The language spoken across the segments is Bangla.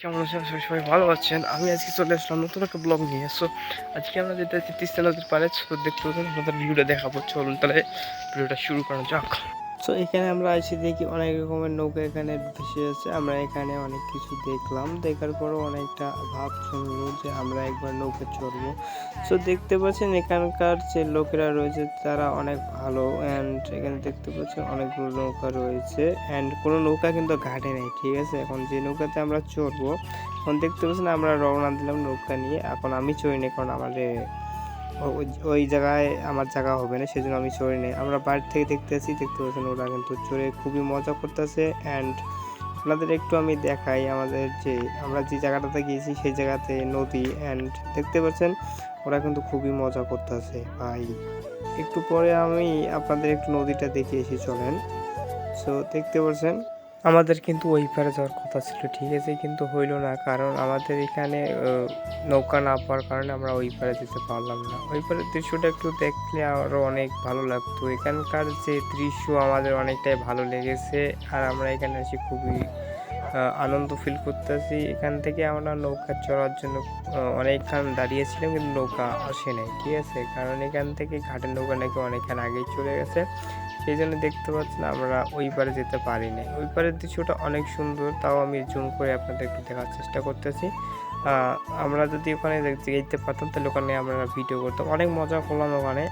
কেমন আছেন? সবাই ভালো আছেন। আমি আজকে চলে আসলাম নতুন একটা ব্লগ নিয়ে। সো আজকে আমরা যেতে যাচ্ছি তিস্তা নদীর পারে দেখতে পাচ্ছেন আপনাদের ভিডিওটা দেখাবো। চলুন তাহলে ভিডিওটা শুরু করা যাক। তো এখানে আমরা এসে দেখি অনেক রকমের নৌকা এখানে ভেসে আছে আমরা এখানে অনেক কিছু দেখলাম। দেখার পরও অনেকটা ভাব জমলো যে আমরা একবার নৌকা চড়বো। সো দেখতে পাচ্ছেন এখানকার যে লোকেরা রয়েছে, তারা অনেক ভালো অ্যান্ড এখানে দেখতে পাচ্ছেন অনেকগুলো নৌকা রয়েছে। অ্যান্ড কোনো নৌকা কিন্তু ঘাটে নেই, ঠিক আছে? এখন যে নৌকাতে আমরা চড়বো, এখন দেখতে পাচ্ছেন আমরা রওনা দিলাম নৌকা নিয়ে। এখন আমি চড়িনি, কারণ আমাদের ওই- জায়গায় আমার জায়গা হবে না, সেজন্য আমি চড়ি নেই। আমরা বাড়ি থেকে দেখতে আছি দেখতে পাচ্ছেন ওরা কিন্তু চড়ে খুবই মজা করতেছে। অ্যান্ড আপনাদের একটু আমি দেখাই আমাদের যে, আমরা যে জায়গাটাতে গিয়েছি, সেই জায়গাতে নদী। অ্যান্ড দেখতে পাচ্ছেন, ওরা কিন্তু খুবই মজা করতেছে, ভাই। একটু পরে আমি আপনাদের একটু নদীটা দেখে এসে চলেন। সো দেখতে পাচ্ছেন আমাদের কিন্তু ওই পারে যাওয়ার কথা ছিল, ঠিক আছে? কিন্তু হইল না, কারণ আমাদের এখানে নৌকা না পাওয়ার কারণে আমরা ওই পারে যেতে পারলাম না। ওই পারের দৃশ্যটা একটু দেখলে আরও অনেক ভালো লাগতো। এখানকার যে দৃশ্য আমাদের অনেকটাই ভালো লেগেছে, আর আমরা এখানে আসি খুবই আনন্দ ফিল করতেছি। এখান থেকে আমরা নৌকা চড়ার জন্য অনেকক্ষণ দাঁড়িয়েছিলাম কিন্তু নৌকা আসে নাই, ঠিক আছে? কারণ এখান থেকে ঘাটের নৌকা নাকি অনেকক্ষণ আগেই চলে গেছে। সেই জন্য দেখতে পাচ্ছেন আমরা ওই পারে যেতে পারি পারিনি। ওই পারের দৃশ্যটা অনেক সুন্দর, তাও আমি জুম করে আপনাদের একটু দেখার চেষ্টা করতেছি। আমরা যদি ওখানে যেতে পারতাম তাহলে ওখানে আমরা ভিডিও করতাম। অনেক মজা করলাম ওখানে।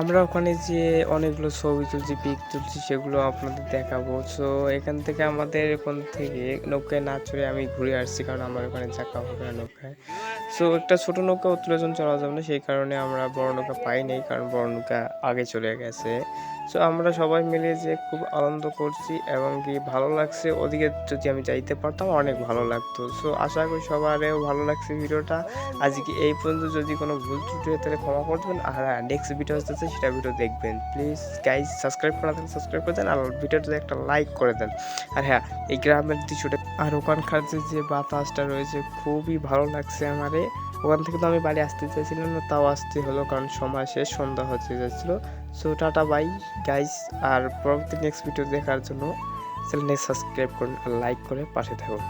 আমরা ওখানে যে অনেকগুলো ছবি তুলছি, পিক তুলছি, সেগুলো আপনাদের দেখাবো। সো এখান থেকে আমাদের এখান থেকে নৌকায় না চড়ে আমি ঘুরে আসছি, কারণ আমার ওখানে চাকা হবে না নৌকায়। সো একটা ছোট নৌকা উত্তোলন চলা যাবে না, সেই কারণে আমরা বড় নৌকা পাই নাই, কারণ বড় নৌকা আগে চলে গেছে। সো আমরা সবাই মিলে যে খুব আনন্দ করছি এবং কি ভালো লাগছে, ওদিকে যদি আমি যাইতে পারতাম অনেক ভালো লাগতো। সো আশা করি সবারও ভালো লাগছে ভিডিওটা। আজকে এই পর্যন্ত যদি কোনো ভুল ত্রুটি হয় তাহলে ক্ষমা করবেন আর হ্যাঁ নেক্সট ভিডিও আসতেছে সেটা ভিডিও দেখবেন। প্লিজ গাইজ সাবস্ক্রাইব করে থাকলে সাবস্ক্রাইব করে দেন, আর ভিডিওটাতে একটা লাইক করে দেন। আর হ্যাঁ এই গ্রামের দৃশ্যটা আর ওখানকার যে বাতাসটা রয়েছে খুবই ভালো লাগছে আমারে। ওখান থেকে তো আমি বাড়ি আসতে চাইছিলাম না, তাও আসতে হলো কারণ সময় শেষ, সন্ধ্যা হতে যাচ্ছিল। সো টাটা বাই গাইস আর পরবর্তী নেক্সট ভিডিও দেখার জন্য চ্যানেলটি সাবস্ক্রাইব করুন আর লাইক করে পাশে থাকুন।